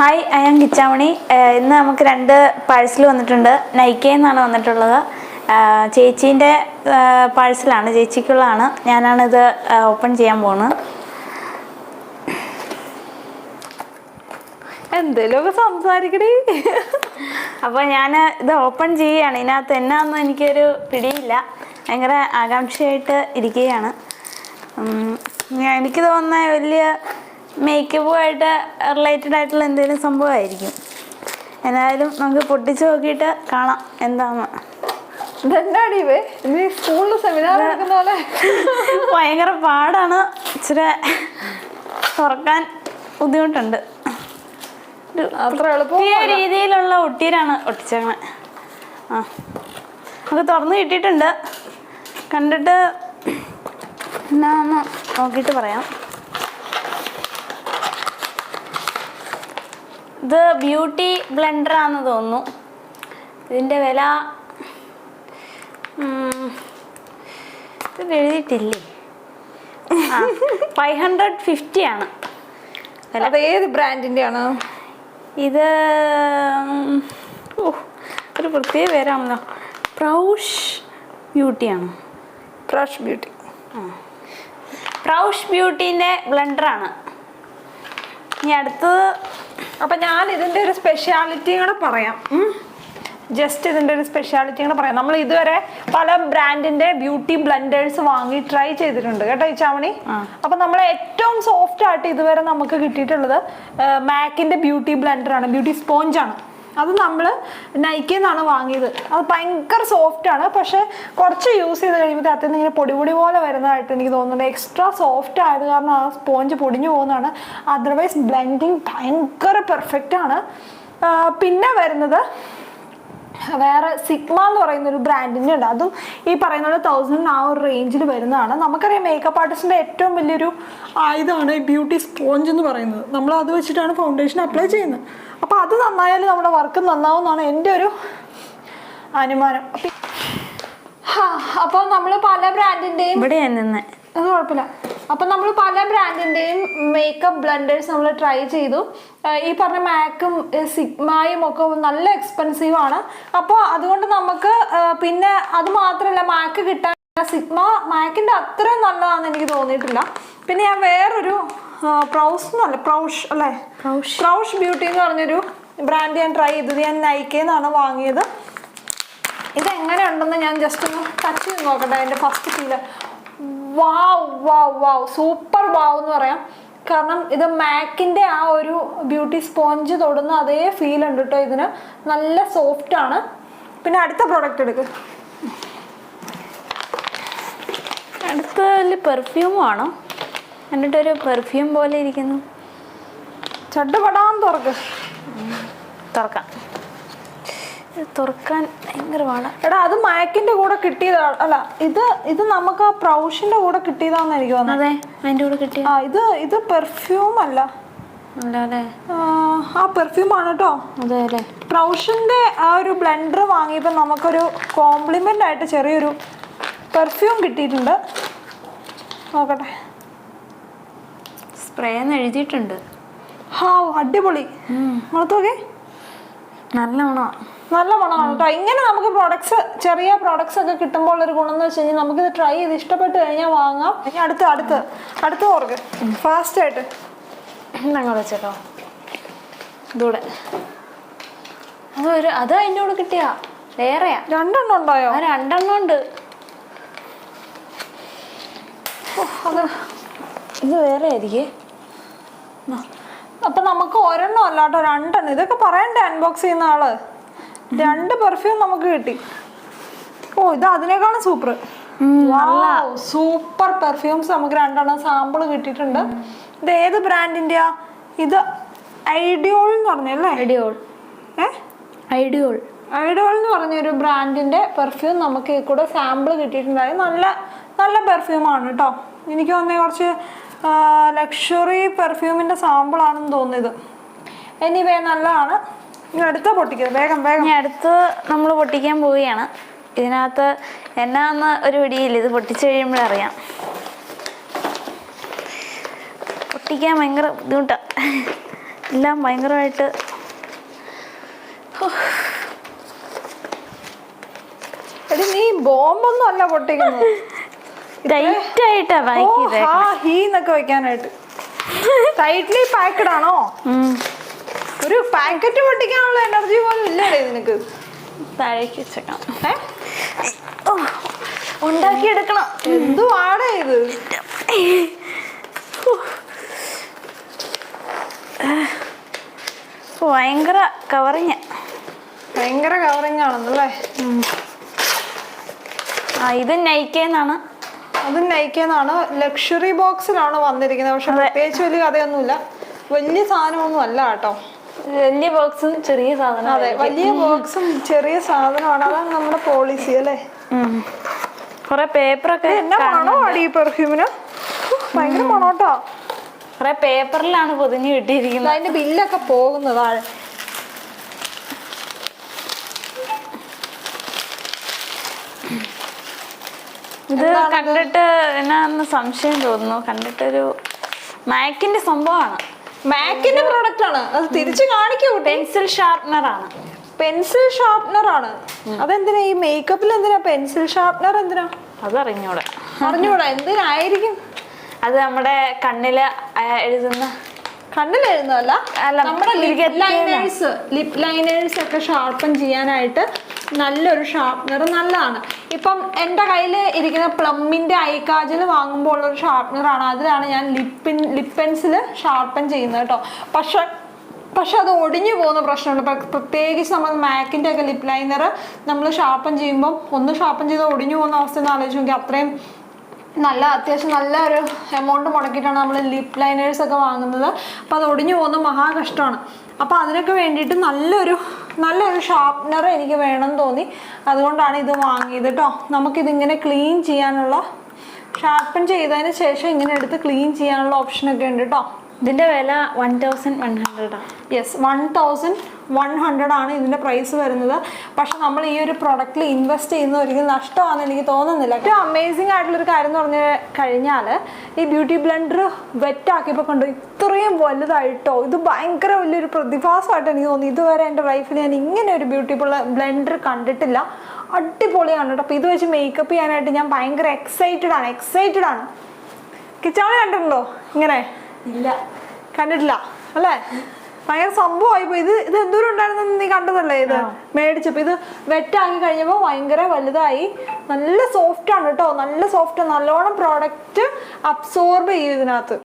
Hi I am Kichamani ഇന്ന് നമുക്ക് രണ്ട് പാഴ്സൽ വന്നിട്ടുണ്ട്. നൈക്കയിൽ എന്നാണ് വന്നിട്ടുള്ളത്. ഏഹ് ചേച്ചീന്റെ പാഴ്സലാണ് ചേച്ചിക്കുള്ളതാണ്. ഞാനാണിത് ഓപ്പൺ ചെയ്യാൻ പോകുന്നത് എന്തേലുമൊക്കെ സംസാരിക്കണേ അപ്പോൾ ഞാൻ ഇത് ഓപ്പൺ ചെയ്യുകയാണ്. ഇതിനകത്ത് എന്നാന്നും എനിക്കൊരു പിടിയില്ല. ഭയങ്കര ആകാംക്ഷയായിട്ട് ഇരിക്കുകയാണ്. എനിക്ക് തോന്നുന്ന വലിയ മേക്കപ്പുമായിട്ട് റിലേറ്റഡ് ആയിട്ടുള്ള എന്തെങ്കിലും സംഭവമായിരിക്കും എന്നാലും നമുക്ക് പൊട്ടിച്ച് നോക്കിയിട്ട് കാണാം എന്താന്ന്. ഇവേ? നീ സ്കൂളിൽ സെമിനാർ പോലെ. ഭയങ്കര പാടാണ്. ഇച്ചിരി തുറക്കാൻ ബുദ്ധിമുട്ടുണ്ട്. പുതിയ രീതിയിലുള്ള ഒട്ടീരാണ് ഒട്ടിച്ചേക്കണേ. ആ. നമുക്ക് തുറന്ന് കിട്ടിയിട്ടുണ്ട്. കണ്ടിട്ട് എന്നാന്ന് നോക്കിയിട്ട് പറയാം. ഇത് ബ്യൂട്ടി ബ്ലെൻഡർ ആണെന്ന് തോന്നുന്നു. ഇതിന്റെ വില ഇത് എഴുതിയിട്ടില്ലേ? ഫൈവ് ഹൺഡ്രഡ് ഫിഫ്റ്റി ആണ്. അത് ഏത് ബ്രാൻഡിന്റെ ആണ്? ഇത് ഒരു പ്രത്യേക പേരാണല്ലോ. പ്രൗഷ് ബ്യൂട്ടിയാണ് പ്രൗഷ് ബ്യൂട്ടി. പ്രൗഷ് ബ്യൂട്ടീന്റെ ബ്ലെൻഡറാണ് ഇനി അടുത്തത് അപ്പൊ ഞാൻ ഇതിന്റെ ഒരു സ്പെഷ്യാലിറ്റി കൂടെ പറയാം. ജസ്റ്റ് ഇതിന്റെ ഒരു സ്പെഷ്യാലിറ്റി കൂടെ പറയാം. നമ്മൾ ഇതുവരെ പല ബ്രാൻഡിന്റെ ബ്യൂട്ടി ബ്ലെൻഡേഴ്സ് വാങ്ങി ട്രൈ ചെയ്തിട്ടുണ്ട് കേട്ടോ ഈ ചാവണി. അപ്പൊ നമ്മൾ ഏറ്റവും സോഫ്റ്റ് ആയിട്ട് ഇതുവരെ നമുക്ക് കിട്ടിയിട്ടുള്ളത് മാക്കിന്റെ ബ്യൂട്ടി ബ്ലെൻഡർ ആണ് ബ്യൂട്ടി സ്പോഞ്ച് ആണ്. അത് നമ്മൾ നൈക്കിൽ നിന്നാണ് വാങ്ങിയത്. അത് ഭയങ്കര സോഫ്റ്റ് ആണ്. പക്ഷെ കുറച്ച് യൂസ് ചെയ്ത് കഴിയുമ്പോൾ അത്യന്ത ഇങ്ങനെ പൊടി പൊടി പോലെ വരുന്നതായിട്ട് എനിക്ക് തോന്നുന്നുണ്ട്. എക്സ്ട്രാ സോഫ്റ്റ് ആയത് കാരണം ആ സ്പോഞ്ച് പൊടിഞ്ഞു പോകുന്നതാണ്. അതർവൈസ് ബ്ലെൻഡിങ് ഭയങ്കര പെർഫെക്റ്റ് ആണ്. പിന്നെ വരുന്നത് വേറെ സിഗ്മ എന്ന് പറയുന്ന ഒരു ബ്രാൻഡിന്റെ ഉണ്ട്. അതും ഈ പറയുന്ന പോലെ തൗസൻഡ് ആ ഒരു റേഞ്ചിൽ വരുന്നതാണ്. നമുക്കറിയാം മേക്കപ്പ് ആർട്ടിസ്റ്റിന്റെ ഏറ്റവും വലിയൊരു ആയുധമാണ് ഈ ബ്യൂട്ടി സ്പോഞ്ച് എന്ന് പറയുന്നത്. നമ്മൾ അത് വെച്ചിട്ടാണ് ഫൗണ്ടേഷൻ അപ്ലൈ ചെയ്യുന്നത്. അപ്പോൾ അത് നന്നായാലും നമ്മുടെ വർക്ക് നന്നാവും എന്നാണ് എന്റെ ഒരു അനുമാനം. അപ്പോൾ നമ്മൾ പല ബ്രാൻഡിന്റെയും ഇവിടെയാണ് നിന്ന്. അത് കുഴപ്പമില്ല. അപ്പം നമ്മൾ പല ബ്രാൻഡിന്റെയും മേക്കപ്പ് ബ്ലെൻഡേഴ്സ് നമ്മൾ ട്രൈ ചെയ്തു. ഈ പറഞ്ഞ മാക്കും സിഗ്മയും ഒക്കെ നല്ല എക്സ്പെൻസീവ് ആണ്. അപ്പോൾ അതുകൊണ്ട് നമുക്ക് പിന്നെ അത് മാത്രമല്ല മാക്ക് കിട്ടാൻ സിഗ്മ മാക്കിന്റെ അത്രയും നല്ലതാണെന്ന് എനിക്ക് തോന്നിയിട്ടില്ല. പിന്നെ ഞാൻ വേറൊരു പ്രൗസ് എന്നല്ല പ്രൗഷ് അല്ലേ? പ്രൗഷ്. ബ്യൂട്ടി എന്ന് പറഞ്ഞൊരു ബ്രാൻഡ് ഞാൻ ട്രൈ ചെയ്തത്. ഞാൻ നൈക്കേന്നാണ് വാങ്ങിയത്. ഇത് എങ്ങനെയുണ്ടെന്ന് ഞാൻ ജസ്റ്റ് ഒന്ന് ടച്ച് ചെയ്ത് നോക്കട്ടെ. അതിന്റെ first feel wow wow wow. Super wow എന്ന് പറയാം. കാരണം ഇത് മാക്കിന്റെ ആ ഒരു ബ്യൂട്ടി സ്പോഞ്ച് തൊടുന്ന അതേ ഫീൽ ഉണ്ട് കേട്ടോ ഇതിന്. നല്ല സോഫ്റ്റ് ആണ്. പിന്നെ അടുത്ത പ്രോഡക്റ്റ് എടുക്ക്. അടുത്തതിൽ പെർഫ്യൂമും ആണോ? എന്നിട്ടൊരു പെർഫ്യൂം പോലെ ഇരിക്കുന്നു. ചട്ടുപടാൻ തുറക്ക്. തുറക്കാം. തുറക്കാൻ ഭയങ്കര പാടാ. എടാ അത് മയക്കിന്റെ കൂടെ കിട്ടിയതാണ് അല്ല ഇത് ഇത് നമുക്ക് ആ പ്രൗഷിന്റെ കൂടെ കിട്ടിയതാന്ന് എനിക്ക് തോന്നുന്നത് അതെ കൂടെ കിട്ടിയ ആ ഇത് ഇത് പെർഫ്യൂം അല്ല. അല്ല ആ, പെർഫ്യൂം ആണ് കേട്ടോ അതെ അല്ലേ പ്രൗഷന്റെ ആ ഒരു ബ്ലെൻഡർ വാങ്ങിയപ്പോൾ നമുക്കൊരു കോംപ്ലിമെന്റ് ആയിട്ട് ചെറിയൊരു പെർഫ്യൂം കിട്ടിയിട്ടുണ്ട്. നോക്കട്ടെ. സ്പ്രേ എന്ന് എഴുതിയിട്ടുണ്ട്. ഹാ അടിപൊളി. നോക്കേ നല്ല നല്ല മണമാണ് കേട്ടോ. ഇങ്ങനെ നമുക്ക് പ്രോഡക്ട്സ് ചെറിയ പ്രോഡക്ട്സ് ഒക്കെ കിട്ടുമ്പോൾ ഒരു ഗുണം എന്ന് വെച്ച് കഴിഞ്ഞാൽ നമുക്കിത് ട്രൈ ചെയ്ത് ഇഷ്ടപ്പെട്ട് കഴിഞ്ഞാൽ വാങ്ങാം. ഇനി അടുത്ത് അടുത്ത് അടുത്ത് ഓർക്ക്. ഫാസ്റ്റ് ആയിട്ട്. ഞങ്ങൾ വെച്ചേക്കോ ഇതൂടെ. അതൊരു അത് അതിന്റെ കൂടെ കിട്ടിയ? വേറെയാ? രണ്ടെണ്ണം ഉണ്ടായോ? രണ്ടെണ്ണം ഉണ്ട്. അത് ഇത് വേറെ ആയിരിക്കേ? അപ്പൊ നമുക്ക് ഒരെണ്ണം അല്ലാട്ടോ രണ്ടെണ്ണം. ഇതൊക്കെ പറയണ്ടേ അൺബോക്സ് ചെയ്യുന്ന ആൾ? രണ്ട് പെർഫ്യൂം നമുക്ക് കിട്ടി. ഓ ഇത് അതിനേക്കാളും സൂപ്പർ സൂപ്പർ പെർഫ്യൂംസ് നമുക്ക് രണ്ടെണ്ണം സാമ്പിൾ കിട്ടിയിട്ടുണ്ട്. ഇത് ഏത് ബ്രാൻഡിന്റെയാ ഇത് ഐഡിയോൾ എന്ന് പറഞ്ഞല്ലേ? ഐഡിയോൾ ഏ? ഐഡിയോൾ ഐഡിയോൾ എന്ന് പറഞ്ഞ ഒരു ബ്രാൻഡിന്റെ പെർഫ്യൂം നമുക്ക് കൂടെ സാമ്പിൾ കിട്ടിയിട്ടുണ്ടായി നല്ല നല്ല പെർഫ്യൂമാണ് കേട്ടോ എനിക്ക് തോന്നിയ കുറച്ച് ലക്ഷറി പെർഫ്യൂമിന്റെ സാമ്പിൾ ആണെന്ന് തോന്നിയത് എനിവേ നല്ലതാണ്. അടുത്ത പൊട്ടിക്കുന്നത്. വേഗം വേഗം. ഇനി അടുത്ത് നമ്മൾ പൊട്ടിക്കാൻ പോവുകയാണ്. ഇതിനകത്ത് എന്നാന്ന് ഒരു പിടിയില്ല. ഇത് പൊട്ടിച്ചു കഴിയുമ്പോഴറിയാം പൊട്ടിക്കാൻ ഭയങ്കര ബുദ്ധിമുട്ടാണ് എല്ലാം ഭയങ്കരമായിട്ട് എടി നീ ബോംബൊന്നും അല്ല പൊട്ടിക്കുന്നത്. ടൈറ്റ് ആയിട്ടാ പാക്ക് ചെയ്തേ ഹീ എന്നൊക്കെ വെക്കാനായിട്ട്. ടൈറ്റ്ലി പാക്കഡ് ആണോ? ഒരു പാക്കറ്റ് പൊട്ടിക്കാനുള്ള എനർജി പോലും ഇല്ലടേ നിനക്ക്. താഴേക്ക് വെച്ചേക്കാം. ഉണ്ടാക്കിയെടുക്കണം. എന്തുവാടാ ഇത്? ഭയങ്കര കവറിങ്. ഭയങ്കര കവറിങ് ആണെന്നല്ലേ? ആ ഇത് നയിക്കേന്നാണ് അത് നയിക്കേന്നാണ് ലക്ഷറി ബോക്സിലാണ് വന്നിരിക്കുന്നത്. പക്ഷെ പ്രത്യേകിച്ച് വലിയ കഥയൊന്നുമില്ല. വലിയ സാധനമൊന്നും അല്ല കേട്ടോ. വലിയ ബോക്സും ചെറിയ സാധനം അതെ വലിയ ബോക്സും ചെറിയ സാധനമാണ്. അതാണ് നമ്മുടെ പോളിസി അല്ലേ? കുറെ പേപ്പറൊക്കെ എന്നാ ഈ പെർഫ്യൂമിന് ഭയങ്കര മണോട്ടോ കുറെ പേപ്പറിലാണ് പൊതിഞ്ഞ് കിട്ടിയിരിക്കുന്നത് അതിന്റെ ബില്ലൊക്കെ പോകുന്നതാണ് ഇത് കണ്ടിട്ട് എന്നാന്ന് സംശയം തോന്നുന്നു. കണ്ടിട്ടൊരു മാക്കിന്റെ സംഭവമാണ്. മാക്കിന്റെ പ്രോഡക്റ്റ് ആണ്. അത് തിരിച്ചു കാണിക്കൂ. പെൻസിൽ ഷാർപ്നർ ആണ്. പെൻസിൽ ഷാർപ്നർ ആണ്. അതെന്തിനാ? ഈ മേക്കപ്പിൽ എന്തിനാ? പെൻസിൽ ഷാർപ്നർ എന്തിനാ? അതറിഞ്ഞൂടെ അറിഞ്ഞൂടാ. എന്തിനായിരിക്കും? അത് നമ്മുടെ കണ്ണിൽ എഴുതുന്ന കണ്ണിൽ എഴുതുന്നല്ല നമ്മുടെ ലിപ്. ലൈനേഴ്സ് ലിപ് ലൈനേഴ്സ് ഒക്കെ ഷാർപ്പൻ ചെയ്യാനായിട്ട് നല്ലൊരു ഷാർപ്പ്നർ നല്ലതാണ്. ഇപ്പം എന്റെ കയ്യിൽ ഇരിക്കുന്ന പ്ലമ്മിന്റെ ഐക്കാജൽ വാങ്ങുമ്പോൾ ഉള്ളൊരു ഷാർപ്പ്നറാണ് അതിലാണ് ഞാൻ ലിപ്പിൻ ലിപ് പെൻസിൽ ഷാർപ്പൻ ചെയ്യുന്നത് കേട്ടോ. പക്ഷെ പക്ഷെ അത് ഒടിഞ്ഞു പോകുന്ന പ്രശ്നമുണ്ട്. പ്ര- പ്രത്യേകിച്ച് നമ്മൾ മാക്കിന്റെ ഒക്കെ ലിപ് ലൈനർ നമ്മൾ ഷാർപ്പൻ ചെയ്യുമ്പം ഒന്ന് ഷാർപ്പൻ ചെയ്ത് ഒടിഞ്ഞു പോകുന്ന അവസ്ഥ എന്ന് ആലോചിച്ച് നോക്കി അത്രയും നല്ല അത്യാവശ്യം നല്ല ഒരു എമൗണ്ട് മുടക്കിയിട്ടാണ് നമ്മൾ ലിപ് ലൈനേഴ്സ് ഒക്കെ വാങ്ങുന്നത്. അപ്പോൾ അത് ഒടിഞ്ഞു പോകുന്ന മഹാകഷ്ടമാണ് അപ്പോൾ അതിനൊക്കെ വേണ്ടിയിട്ട് നല്ലൊരു നല്ലൊരു ഷാർപ്നർ എനിക്ക് വേണം തോന്നി. അതുകൊണ്ടാണ് ഇത് വാങ്ങിയത് കേട്ടോ നമുക്കിതിങ്ങനെ ക്ലീൻ ചെയ്യാനുള്ള ഷാർപ്പൻ ചെയ്തതിന് ശേഷം ഇങ്ങനെ എടുത്ത് ക്ലീൻ ചെയ്യാനുള്ള ഓപ്ഷനൊക്കെ ഉണ്ട് കേട്ടോ ഇതിന്റെ വില വൺ തൗസൻഡ് വൺ ഹൺഡ്രഡ് ആണ് yes one thousand one hundred ആണ് ഇതിന്റെ പ്രൈസ് വരുന്നത്. പക്ഷെ നമ്മൾ ഈ ഒരു പ്രൊഡക്റ്റിൽ ഇൻവെസ്റ്റ് ചെയ്യുന്ന ഒരിക്കലും നഷ്ടമാണെന്ന് എനിക്ക് തോന്നുന്നില്ല. ഏറ്റവും അമേസിംഗ് ആയിട്ടുള്ള ഒരു കാര്യം എന്ന് പറഞ്ഞു കഴിഞ്ഞാൽ ഈ ബ്യൂട്ടി ബ്ലെൻഡർ വെറ്റാക്കിയപ്പോൾ കണ്ടു ഇത്രയും വലുതായിട്ടോ ഇത് ഭയങ്കര വലിയൊരു പ്രതിഭാസമായിട്ട് എനിക്ക് തോന്നി. ഇതുവരെ എന്റെ ലൈഫിൽ ഞാൻ ഇങ്ങനെ ഒരു ബ്യൂട്ടി ബ്ലെൻഡർ കണ്ടിട്ടില്ല. അടിപൊളിയാണ് കേട്ടോ. അപ്പോൾ ഇത് വെച്ച് മേക്കപ്പ് ചെയ്യാനായിട്ട് ഞാൻ ഭയങ്കര എക്സൈറ്റഡ് ആണ്. എക്സൈറ്റഡ് ആണ്. കിച്ചാണ് കണ്ടിട്ടുണ്ടോ? ഇങ്ങനെ? ഇല്ല. കണ്ടിട്ടില്ല. അല്ലേ? ഭയങ്കര സംഭവമായി പോയി. ഇത് ഇത് എന്തോരം ഉണ്ടായിരുന്നു നീ കണ്ടതല്ലേ ഇത്? മേടിച്ചപ്പോ. ഇത് വെറ്റാക്കി കഴിഞ്ഞപ്പോ ഭയങ്കര വലുതായി. നല്ല സോഫ്റ്റ് ആണ് കേട്ടോ നല്ല സോഫ്റ്റ് നല്ലോണം പ്രോഡക്റ്റ് അബ്സോർബ് ചെയ്യും ഇതിനകത്ത്.